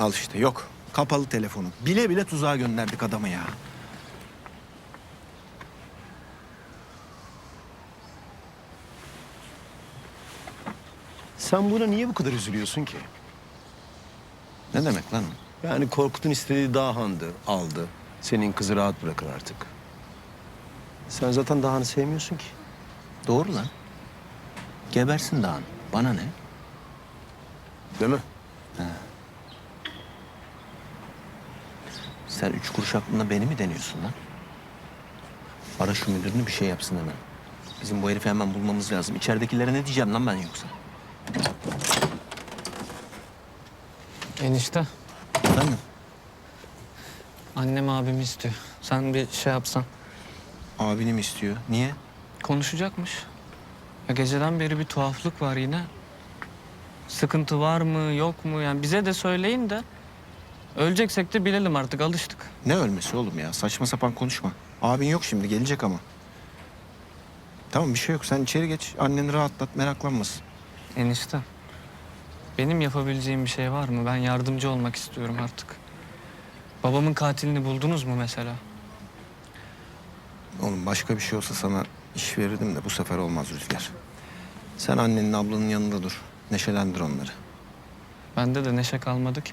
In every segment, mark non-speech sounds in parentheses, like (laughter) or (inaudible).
Al işte yok. Kapalı telefonu. Bile bile tuzağa gönderdik adamı ya. Sen buna niye bu kadar üzülüyorsun ki? Ne demek lan? Yani Korkut'un istediği Dağhan'dı, aldı. Senin kızı rahat bırakın artık. Sen zaten Dağhan'ı sevmiyorsun ki. Doğru lan. Gebersin dağın. Bana ne? Değil mi? Sen üç kuruş aklında beni mi deniyorsun lan? Ara şu müdürünü bir şey yapsın hemen. Bizim bu herifi hemen bulmamız lazım. İçeridekilere ne diyeceğim lan ben yoksa? Enişte, Efendim? annem abimi istiyor. Sen bir şey yapsan. Abini mi istiyor? Niye? Konuşacakmış. Ya geceden beri bir tuhaflık var yine. Sıkıntı var mı, yok mu? Yani bize de söyleyin de öleceksek de bilelim artık, alıştık. Ne ölmesi oğlum ya? Saçma sapan konuşma. Abin yok şimdi gelecek ama. Tamam bir şey yok. Sen içeri geç. Anneni rahatlat meraklanmasın. Enişte, benim yapabileceğim bir şey var mı? Ben yardımcı olmak istiyorum artık. Babamın katilini buldunuz mu mesela? Oğlum başka bir şey olsa sana iş verirdim de bu sefer olmaz Rüzgar. Sen annenin ablanın yanında dur. Neşelendir onları. Bende de neşe kalmadı ki.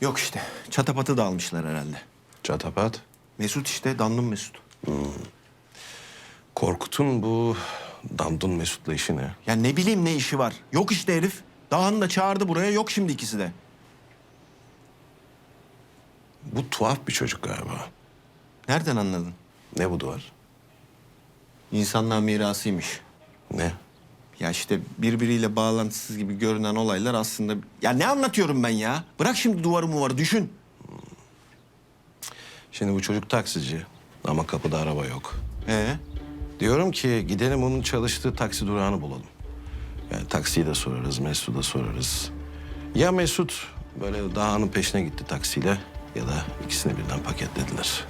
Yok işte. Çatapatı da almışlar herhalde. Çatapat. Mesut işte. Dandun Mesut. Korkut'un bu Dandun Mesut'la işi ne? Ya ne bileyim ne işi var. Yok işte herif. Dağını da çağırdı buraya. Yok şimdi ikisi de. Bu tuhaf bir çocuk galiba. Nereden anladın? Ne bu duvar? İnsanlığa mirasıymış. Ne? Ya işte birbiriyle bağlantısız gibi görünen olaylar aslında... Ya ne anlatıyorum ben ya? Bırak şimdi duvarı muvarı düşün. Şimdi bu çocuk taksici ama kapıda araba yok. Ee? Diyorum ki gidelim onun çalıştığı taksi durağını bulalım. Yani taksiyi de sorarız, Mesut'u da sorarız. Ya Mesut böyle dağının peşine gitti taksiyle ya da ikisini birden paketlediler.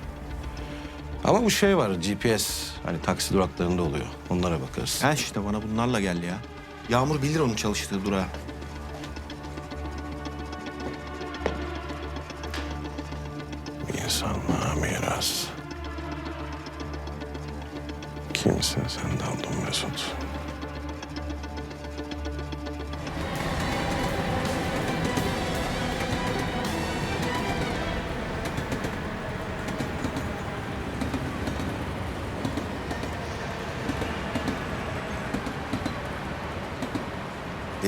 Ama bu şey var GPS hani taksi duraklarında oluyor. Onlara bakarız. Ha işte bana bunlarla gel ya. Yağmur bilir onun çalıştığı durağı. İnsanlığa miras. Kimsin sen Dandun Mesut?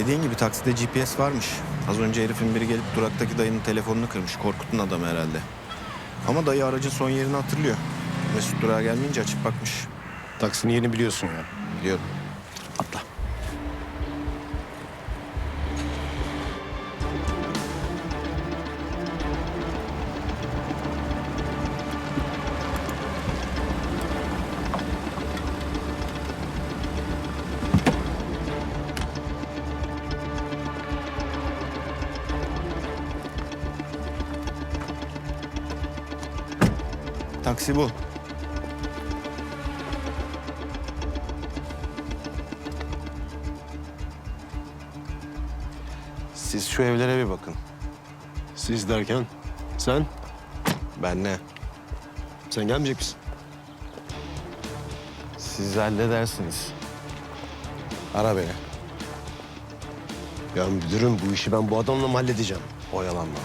Dediğin gibi takside GPS varmış. Az önce herifin biri gelip duraktaki dayının telefonunu kırmış. Korkut'un adamı herhalde. Ama dayı aracın son yerini hatırlıyor. Mesut durağa gelmeyince açıp bakmış. Taksinin yerini biliyorsun ya. Biliyorum. Atla. Taksi bu. Siz şu evlere bir bakın. Siz derken sen, Ben ne? sen gelmeyecek misin? Siz halledersiniz. Ara beni. Ya müdürüm bu işi ben bu adamla mı halledeceğim? Oyalanma.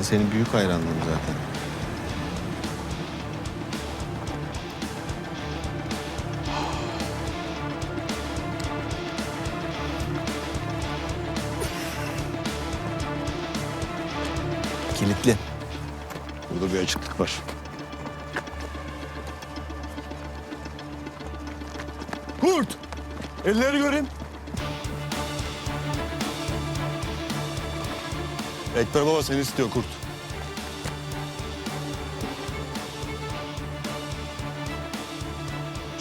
Ben senin büyük hayranlığım zaten. Kilitli. Burada bir açıklık var. Kurt! Elleri göreyim. Ekber baba seni istiyor Kurt.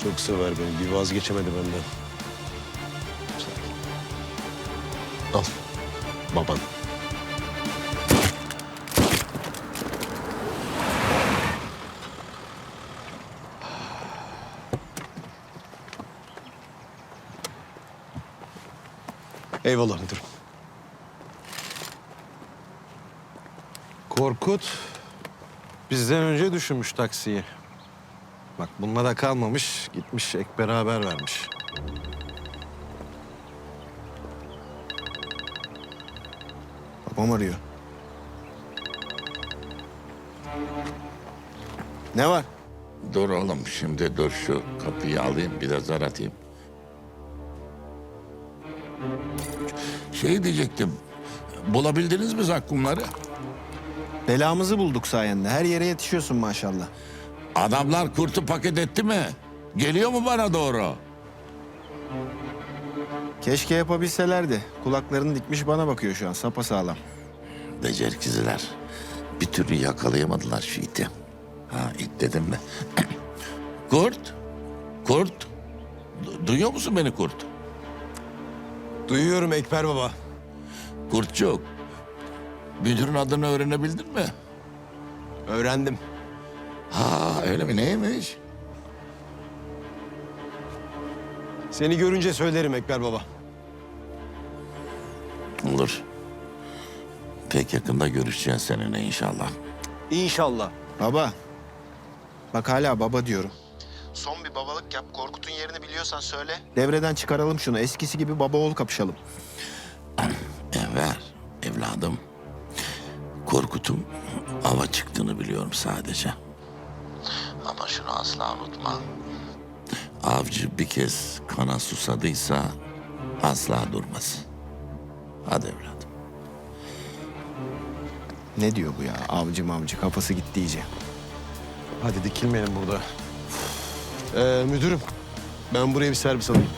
Çok sever beni. Bir vazgeçemedi benden. Al. Baban. Eyvallah müdürüm. Korkut bizden önce düşünmüş taksiyi. Bak bununla da kalmamış, gitmiş Ekber'e haber vermiş. Babam arıyor. Ne var? Dur oğlum şimdi dur şu kapıyı alayım bir de zar atayım. Şey diyecektim. Bulabildiniz mi zakkumları? Belamızı bulduk sayende. Her yere yetişiyorsun maşallah. Adamlar kurtu paket etti mi? Geliyor mu bana doğru? Keşke yapabilselerdi. Kulaklarını dikmiş bana bakıyor şu an sapasağlam. Beceriksizler. Bir türlü yakalayamadılar şu iti. Ha it dedim mi? (clears throat) kurt. Kurt. Du- duyuyor musun beni kurt? Duyuyorum Ekber baba. Kurtçuk. Müdürün adını öğrenebildin mi? Öğrendim. Ha öyle mi neymiş? Seni görünce söylerim Ekber baba. Olur. Pek yakında görüşeceğiz seninle inşallah. İnşallah. Baba. Bak hala baba diyorum. Son bir babalık yap. Korkut'un yerini biliyorsan söyle. Devreden çıkaralım şunu. Eskisi gibi baba oğul kapışalım. Enver, evladım. Korkut'un ava çıktığını biliyorum sadece. Ama şunu asla unutma. Avcı bir kez kana susadıysa asla durmaz. Hadi evladım. Ne diyor bu ya? Avcı mavcı kafası gitti iyice. Hadi dikilmeyelim burada. Ee, müdürüm, ben buraya bir servis alayım.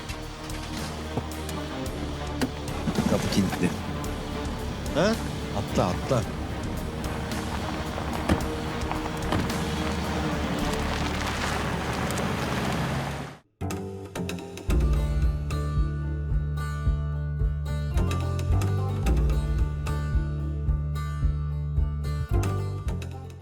Kapı kilitli. Ha? Atla atla.